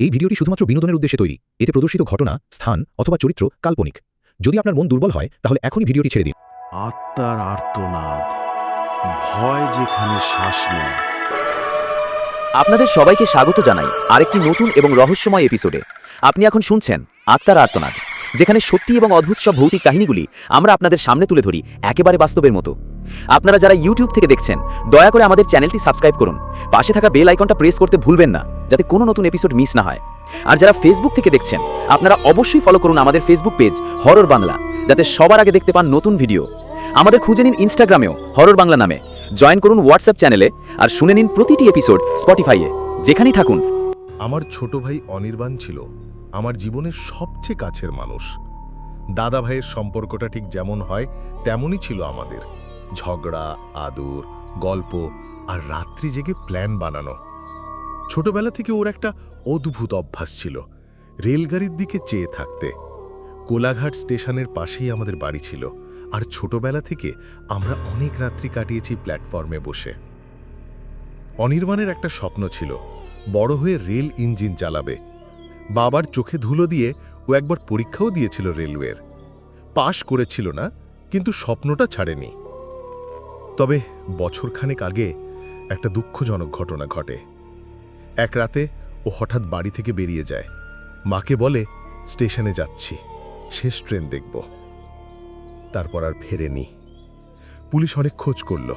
এই ভিডিওটি শুধুমাত্র বিনোদনের উদ্দেশ্যে তৈরি। এতে প্রদর্শিত ঘটনা স্থান অথবা চরিত্র কাল্পনিক। যদি আপনার মন দুর্বল হয় তাহলে এখনই ভিডিওটি ছেড়ে দিন। আত্মার আর্তনাদ ভয় যেখানে শ্বাস নেয়। আপনাদের সবাইকে স্বাগত জানাই আরেকটি নতুন এবং রহস্যময় এপিসোডে। আপনি এখন শুনছেন আত্মার আর্তনাদ যেখানে সত্যি এবং অদ্ভুত সব ভৌতিক কাহিনীগুলি আমরা আপনাদের সামনে তুলে ধরি একেবারে বাস্তবের মতো। আপনারা যারা ইউটিউব থেকে দেখছেন দয়া করে আমাদের চ্যানেলটি সাবস্ক্রাইব করুন। পাশে থাকা বেল আইকনটা প্রেস করতে ভুলবেন না। যাতে কোনো নতুন এপিসোড মিস না হয়। আর যারা ফেসবুক থেকে দেখছেন, আপনারা অবশ্যই ফলো করুন আমাদের ফেসবুক পেজ হরর বাংলা যাতে সবার আগে দেখতে পান নতুন ভিডিও আমাদের খুঁজে নিন ইনস্টাগ্রামেও হরর বাংলা নামে। জয়েন করুন হোয়াটসঅ্যাপ চ্যানেলে আর শুনে নিন প্রতিটি এপিসোড স্পটিফাইয়ে যেখানেই থাকুন। আমার ছোট ভাই অনির্বাণ ছিল আমার জীবনের সবচেয়ে কাছের মানুষ। দাদা ভাইয়ের সম্পর্কটা ঠিক যেমন হয়, তেমনই ছিল আমাদের। ঝগড়া, আদর, গল্প আর রাত্রি জেগে প্ল্যান বানানো। ছোটবেলা থেকে ওর একটা অদ্ভুত অভ্যাস ছিল, রেলগাড়ির দিকে চেয়ে থাকতে। কোলাঘাট স্টেশনের পাশেই আমাদের বাড়ি ছিল, আর ছোটবেলা থেকে আমরা অনেক রাত্রি কাটিয়েছি প্ল্যাটফর্মে বসে। অনির্বাণের একটা স্বপ্ন ছিল, বড় হয়ে রেল ইঞ্জিন চালাবে। বাবার চোখে ধুলো দিয়ে ও একবার পরীক্ষাও দিয়েছিল রেলওয়ের। পাশ করেছিল না, কিন্তু স্বপ্নটা ছাড়েনি। তবে বছরখানেক আগে একটা দুঃখজনক ঘটনা ঘটে। এক রাতে ও হঠাৎ বাড়ি থেকে বেরিয়ে যায়। মাকে বলে, স্টেশনে যাচ্ছি, শেষ ট্রেন দেখব। তারপর আর ফেরেনি। পুলিশ অনেক খোঁজ করল।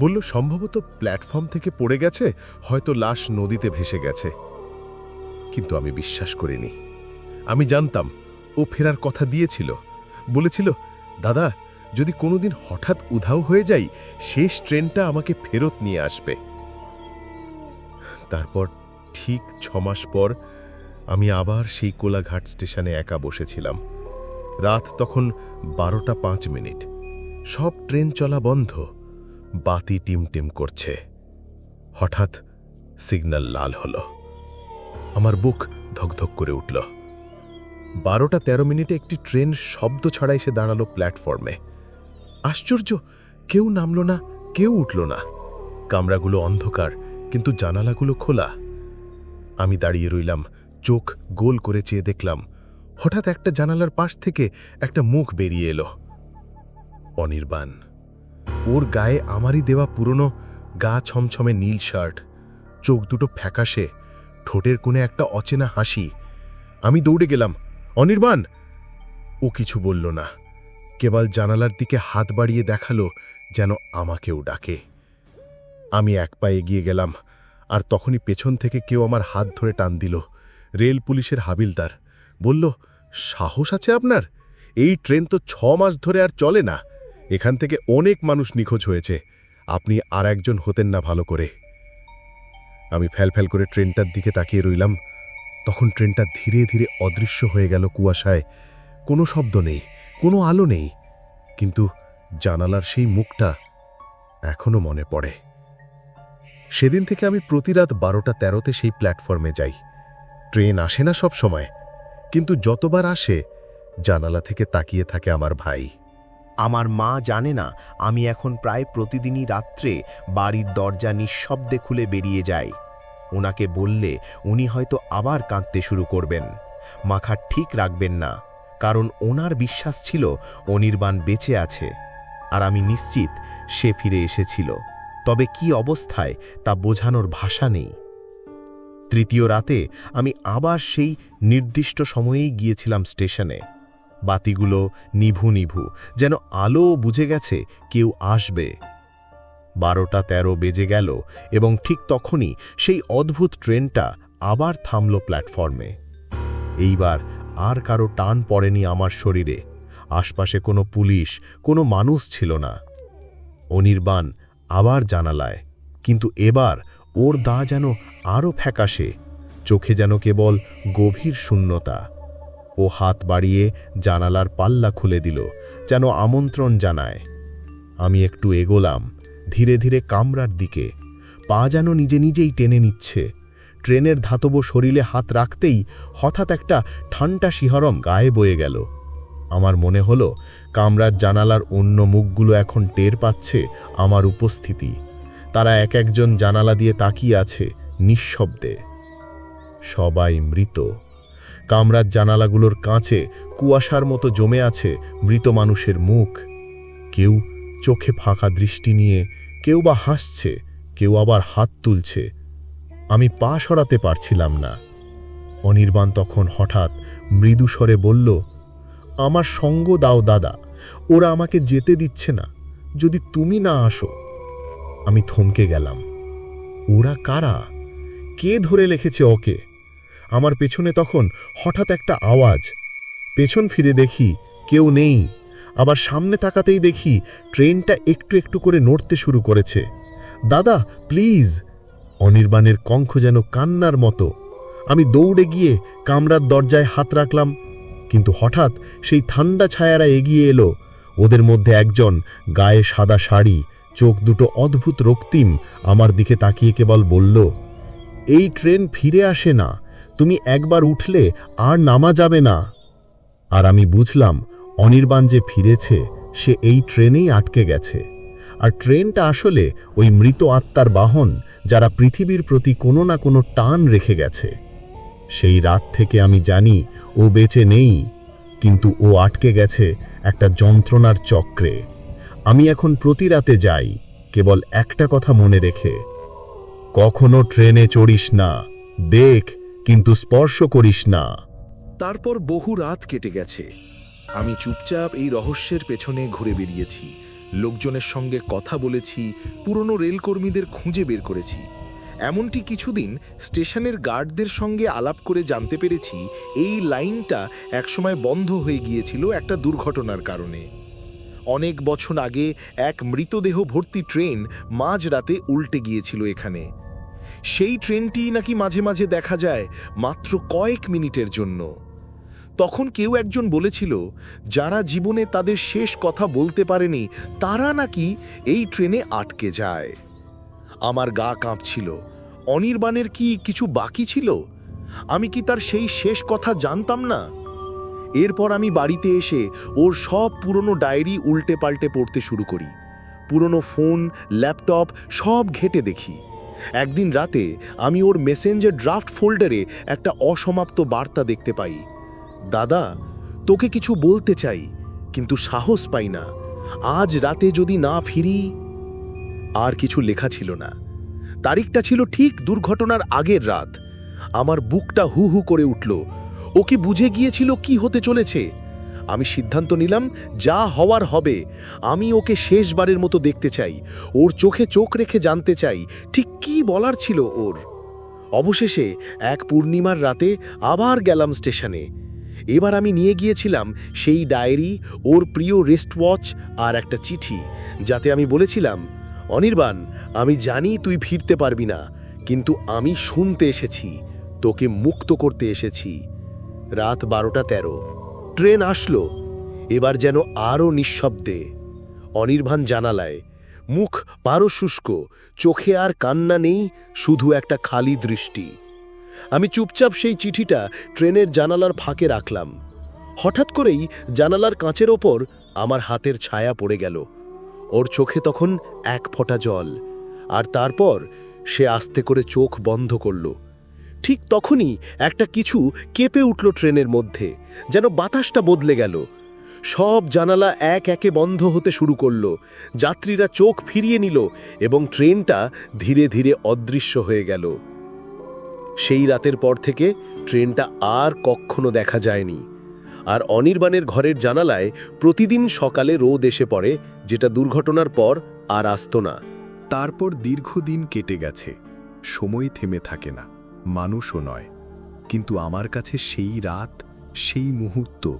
বলল, সম্ভবত প্ল্যাটফর্ম থেকে পড়ে গেছে, হয়তো লাশ নদীতে ভেসে গেছে। কিন্তু আমি বিশ্বাস করিনি। আমি জানতাম, ও ফেরার কথা দিয়েছিল। বলেছিল, দাদা, যদি কোনোদিন হঠাৎ উধাও হয়ে যাই, শেষ ট্রেনটা আমাকে ফেরত নিয়ে আসবে। তারপর ঠিক ছমাস পর আমি আবার সেই কোলাঘাট স্টেশনে একা বসেছিলাম। রাত তখন বারোটা পাঁচ মিনিট। সব ট্রেন চলা বন্ধ। বাতি টিমটিম করছে। হঠাৎ সিগন্যাল লাল হলো। আমার বুক ধকধক করে উঠল। বারোটা তেরো মিনিটে একটি ট্রেন শব্দ ছাড়া এসে দাঁড়াল প্ল্যাটফর্মে। আশ্চর্য! কেউ নামল না, কেউ উঠল না। কামরাগুলো অন্ধকার কিন্তু জানালাগুলো খোলা। আমি দাঁড়িয়ে রইলাম, চোখ গোল করে চেয়ে দেখলাম, হঠাৎ একটা জানালার পাশ থেকে একটা মুখ বেরিয়ে এলো। অনির্বাণ, ওর গায়ে আমারই দেওয়া পুরনো, গা ছমছমে নীল শার্ট, চোখ দুটো ফ্যাকাশে, ঠোঁটের কোণে একটা অচেনা হাসি। আমি দৌড়ে গেলাম, অনির্বাণ! ও কিছু বলল না। কেবল জানালার দিকে হাত বাড়িয়ে দেখাল, যেন আমাকেও ডাকে। আমি এক পায়ে এগিয়ে গেলাম, আর তখনই পেছন থেকে কেউ আমার হাত ধরে টান দিল। রেল পুলিশের হাবিলদার বলল, সাহস আছে আপনার? এই ট্রেন তো ছ মাস ধরে আর চলে না। এখান থেকে অনেক মানুষ নিখোঁজ হয়েছে। আপনি আর একজন হতেন না ভালো করে আমি ফ্যাল করে ট্রেনটার দিকে তাকিয়ে রইলাম। তখন ট্রেনটা ধীরে ধীরে অদৃশ্য হয়ে গেল কুয়াশায়। কোনো শব্দ নেই, কোনো আলো নেই, কিন্তু জানালার সেই মুখটা এখনও মনে পড়ে। সেদিন থেকে আমি প্রতি রাত বারোটা তেরোতে সেই প্ল্যাটফর্মে যাই। ট্রেন আসে না সব সময়, কিন্তু যতবার আসে, জানালা থেকে তাকিয়ে থাকে আমার ভাই। আমার মা জানে না, আমি এখন প্রায় প্রতিদিনই রাত্রে বাড়ির দরজা নিঃশব্দে খুলে বেরিয়ে যাই। ওনাকে বললে, উনি হয়তো আবার কাঁদতে শুরু করবেন। মাখা ঠিক রাখবেন না, কারণ ওনার বিশ্বাস ছিল, অনির্বাণ বেঁচে আছে। আর আমি নিশ্চিত, সে ফিরে এসেছিল। তবে কি অবস্থায় তা বোঝানোর ভাষা নেই। তৃতীয় রাতে আমি আবার সেই নির্দিষ্ট সময়েই গিয়েছিলাম স্টেশনে। বাতিগুলো নিভু নিভু, যেন আলো বুঝে গেছে কেউ আসবে। বারোটা তেরো বেজে গেল এবং ঠিক তখনই সেই অদ্ভুত ট্রেনটা আবার থামল প্ল্যাটফর্মে। এইবার আর কারও টান পড়েনি আমার শরীরে। আশপাশে কোনো পুলিশ, কোনো মানুষ ছিল না। অনির্বাণ আবার জানালায়, কিন্তু এবার ওর দা যেন আরও ফ্যাকাশে, চোখে যেন কেবল গভীর শূন্যতা। ও হাত বাড়িয়ে জানালার পাল্লা খুলে দিল, যেন আমন্ত্রণ জানায়। আমি একটু এগোলাম, ধীরে ধীরে কামরার দিকে। পা যেন নিজে নিজেই টেনে নিচ্ছে। ট্রেনের ধাতব শরীরে হাত রাখতেই হঠাৎ একটা ঠান্ডা শিহরম গায়ে বয়ে গেল। আমার মনে হলো, কামরার জানালার অন্য মুখগুলো এখন টের পাচ্ছে আমার উপস্থিতি। তারা এক একজন জানালা দিয়ে তাকিয়ে আছে নিঃশব্দে। সবাই মৃত। কামরার জানালাগুলোর কাঁচে কুয়াশার মতো জমে আছে মৃত মানুষের মুখ। কেউ চোখে ফাঁকা দৃষ্টি নিয়ে, কেউ বা হাসছে, কেউ আবার হাত তুলছে। আমি পা সরাতে পারছিলাম না। অনির্বাণ তখন হঠাৎ মৃদু স্বরে বলল আমার সঙ্গ দাও দাদা। ওরা আমাকে যেতে দিচ্ছে না। যদি তুমি না আসো, আমি থমকে গেলাম। ওরা কারা? কে ধরে লিখেছে ওকে? আমার পেছনে তখন হঠাৎ একটা আওয়াজ। পেছন ফিরে দেখি কেউ নেই। আবার সামনে তাকাতেই দেখি ট্রেনটা একটু একটু করে নড়তে শুরু করেছে। দাদা, প্লিজ। অনির্বাণের কঙ্খ যেন কান্নার মতো। আমি দৌড়ে গিয়ে কামরার দরজায় হাত রাখলাম। কিন্তু হঠাৎ সেই ঠান্ডা ছায়ারা এগিয়ে এলো। ওদের মধ্যে একজন গায়ে সাদা শাড়ি, চোখ দুটো অদ্ভুত রক্তিম আমার দিকে তাকিয়ে কেবল বলল, এই ট্রেন ফিরে আসে না। তুমি একবার উঠলে আর নামা যাবে না। আর আমি বুঝলাম অনির্বাণ যে ফিরেছে, সে এই ট্রেনেই আটকে গেছে। আর ট্রেনটা আসলে ওই মৃত আত্মার বাহন যারা পৃথিবীর প্রতি কোনো না কোনো টান রেখে গেছে। সেই রাত থেকে আমি জানি ও বেঁচে নেই, কিন্তু ও আটকে গেছে একটা যন্ত্রণার চক্রে। আমি এখন প্রতি রাতে যাই, কেবল একটা কথা মনে রেখে। কখনো ট্রেনে চড়িস না, দেখ, কিন্তু স্পর্শ করিস না। তারপর বহু রাত কেটে গেছে। আমি চুপচাপ এই রহস্যের পেছনে ঘুরে বেরিয়েছি। লোকজনের সঙ্গে কথা বলেছি, পুরনো রেলকর্মীদের খুঁজে বের করেছি। এমনটি কিছুদিন স্টেশনের গার্ডদের সঙ্গে আলাপ করে জানতে পেরেছি, এই লাইনটা একসময় বন্ধ হয়ে গিয়েছিল একটা দুর্ঘটনার কারণে। অনেক বছর আগে এক মৃতদেহ ভর্তি ট্রেন মাঝরাতে উল্টে গিয়েছিল এখানে। সেই ট্রেনটি নাকি মাঝে মাঝে দেখা যায়, মাত্র কয়েক মিনিটের জন্য। তখন কেউ একজন বলেছিল, যারা জীবনে তাদের শেষ কথা বলতে পারেনি, তারা নাকি এই ট্রেনে আটকে যায়। আমার গা কাঁপছিল। অনির্বাণের কি কিছু বাকি ছিল? আমি কি তার সেই শেষ কথা জানতাম না? এরপর আমি বাড়িতে এসে ওর সব পুরনো ডায়েরি উল্টে পাল্টে পড়তে শুরু করি। পুরনো ফোন, ল্যাপটপ সব ঘেটে দেখি। একদিন রাতে আমি ওর মেসেঞ্জার ড্রাফট ফোল্ডারে একটা অসমাপ্ত বার্তা দেখতে পাই। দাদা, তোকে কিছু বলতে চাই, কিন্তু সাহস পাই না। আজ রাতে যদি না ফিরি আর কিছু লেখা ছিল না। তারিখটা ছিল ঠিক দুর্ঘটনার আগের রাত। আমার বুকটা হু হু করে উঠল। ও কি বুঝে গিয়েছিল কি হতে চলেছে? আমি সিদ্ধান্ত নিলাম, যা হওয়ার হবে। আমি ওকে শেষবারের মতো দেখতে চাই। ওর চোখে চোখ রেখে জানতে চাই, ঠিক কি বলার ছিল ওর? অবশেষে এক পূর্ণিমার রাতে আবার গেলাম স্টেশনে। এবার আমি নিয়ে গিয়েছিলাম সেই ডায়েরি, ওর প্রিয় রেস্ট ওয়াচ আর একটা চিঠি, যাতে আমি বলেছিলাম অনির্বাণ, আমি জানি তুই ফিরতে পারবি না, কিন্তু আমি শুনতে এসেছি, তোকে মুক্ত করতে এসেছি। রাত বারোটা তেরো। ট্রেন আসলো, এবার যেন আরও নিঃশব্দে। অনির্বাণ জানালায়, মুখ পারো শুষ্ক চোখে আর কান্না নেই, শুধু একটা খালি দৃষ্টি। আমি চুপচাপ সেই চিঠিটা ট্রেনের জানালার ফাঁকে রাখলাম। হঠাৎ করেই জানালার কাঁচের ওপর আমার হাতের ছায়া পড়ে গেল। ওর চোখে তখন এক ফোঁটা জল, আর তারপর সে আস্তে করে চোখ বন্ধ করল। ঠিক তখনই একটা কিছু কেঁপে উঠল ট্রেনের মধ্যে, যেন বাতাসটা বদলে গেল। সব জানালা এক একে বন্ধ হতে শুরু করল, যাত্রীরা চোখ ফিরিয়ে নিল এবং ট্রেনটা ধীরে ধীরে অদৃশ্য হয়ে গেল। সেই রাতের পর থেকে ট্রেনটা আর কখনো দেখা যায়নি। আর অনির্বাণের ঘরের জানালায় প্রতিদিন সকালে রোদ এসে পড়ে, যেটা দুর্ঘটনার পর আর আসতো না। তারপর দীর্ঘদিন কেটে গেছে। সময় থেমে থাকে না। মানুষও নয়। কিন্তু আমার কাছে সেই রাত, সেই মুহূর্ত,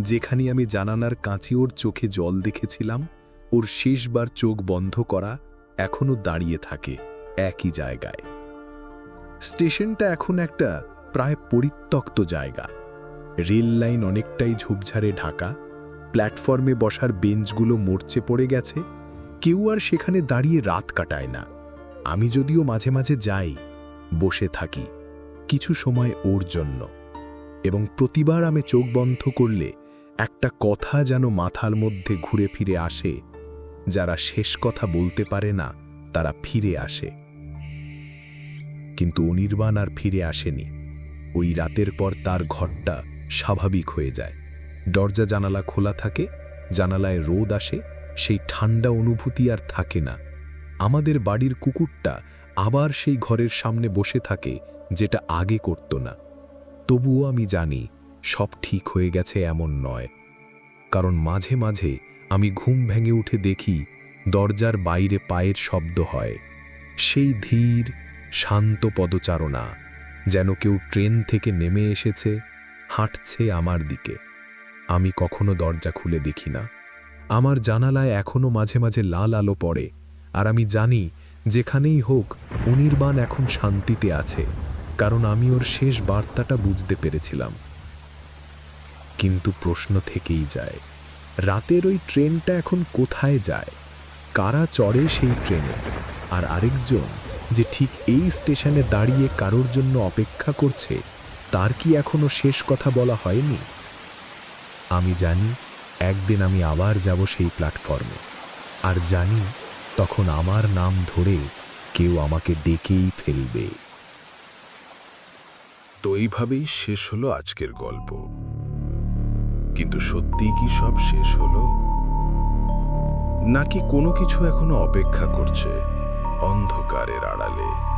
যেখানে আমি জানানার কাঁচি ওর চোখে জল দেখেছিলাম, ওর শেষবার চোখ বন্ধ করা এখনও দাঁড়িয়ে থাকে একই জায়গায়। স্টেশনটা এখন একটা প্রায় পরিত্যক্ত জায়গা। রেল লাইন অনেকটাই ঝোপঝাড়ে ঢাকা, প্ল্যাটফর্মে বসার বেঞ্চগুলো মরচে পড়ে গেছে, কেউ আর সেখানে দাঁড়িয়ে রাত কাটায় না। আমি যদিও মাঝে মাঝে যাই, বসে থাকি, কিছু সময় ওর জন্য। এবং প্রতিবার আমি চোখ বন্ধ করলে একটা কথা যেন মাথার মধ্যে ঘুরে ফিরে আসে, যারা শেষ কথা বলতে পারে না, তারা ফিরে আসে। কিন্তু অনির্বাণ আর ফিরে আসেনি। ওই রাতের পর তার ঘরটা স্বাভাবিক হয়ে যায়। দরজা জানালা খোলা থাকে, জানালায় রোদ আসে, সেই ঠান্ডা অনুভূতি আর থাকে না। আমাদের বাড়ির কুকুরটা আবার সেই ঘরের সামনে বসে থাকে, যেটা আগে করত না। তবুও আমি জানি, সব ঠিক হয়ে গেছে এমন নয়। কারণ মাঝে মাঝে আমি ঘুম ভেঙে উঠে দেখি, দরজার বাইরে পায়ের শব্দ হয়। সেই ধীর, শান্ত পদচারণা, যেন কেউ ট্রেন থেকে নেমে এসেছে। হাঁটছে আমার দিকে। আমি কখনো দরজা খুলে দেখি না। আমার জানালায় এখনও মাঝে মাঝে লাল আলো পড়ে, আর আমি জানি, যেখানেই হোক, অনির্বাণ এখন শান্তিতে আছে, কারণ আমি ওর শেষ বার্তাটা বুঝতে পেরেছিলাম। কিন্তু প্রশ্ন থেকেই যায়, রাতের ওই ট্রেনটা এখন কোথায় যায়? কারা চড়ে সেই ট্রেনে? আর আরেকজন, যে ঠিক এই স্টেশনে দাঁড়িয়ে কারোর জন্য অপেক্ষা করছে তার কি এখনও শেষ কথা বলা হয়নি? আমি জানি একদিন আমি আবার যাব সেই প্ল্যাটফর্মে। আর জানি তখন আমার নাম ধরে কেউ আমাকে ডেকেই ফেলবে। তো এইভাবেই শেষ হলো আজকের গল্প। কিন্তু সত্যি কি সব শেষ হলো? নাকি কোনো কিছু এখনও অপেক্ষা করছে অন্ধকারের আড়ালে?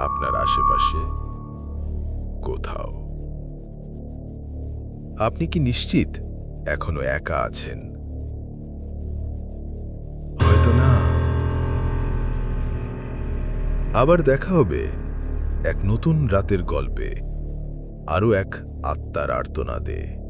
আপনার আশেপাশে কোথাও। আপনি কি নিশ্চিত এখনও একা আছেন? হয়তো না। আবার দেখা হবে এক নতুন রাতের গল্পে, আরও এক আত্মার আর্তনাদে।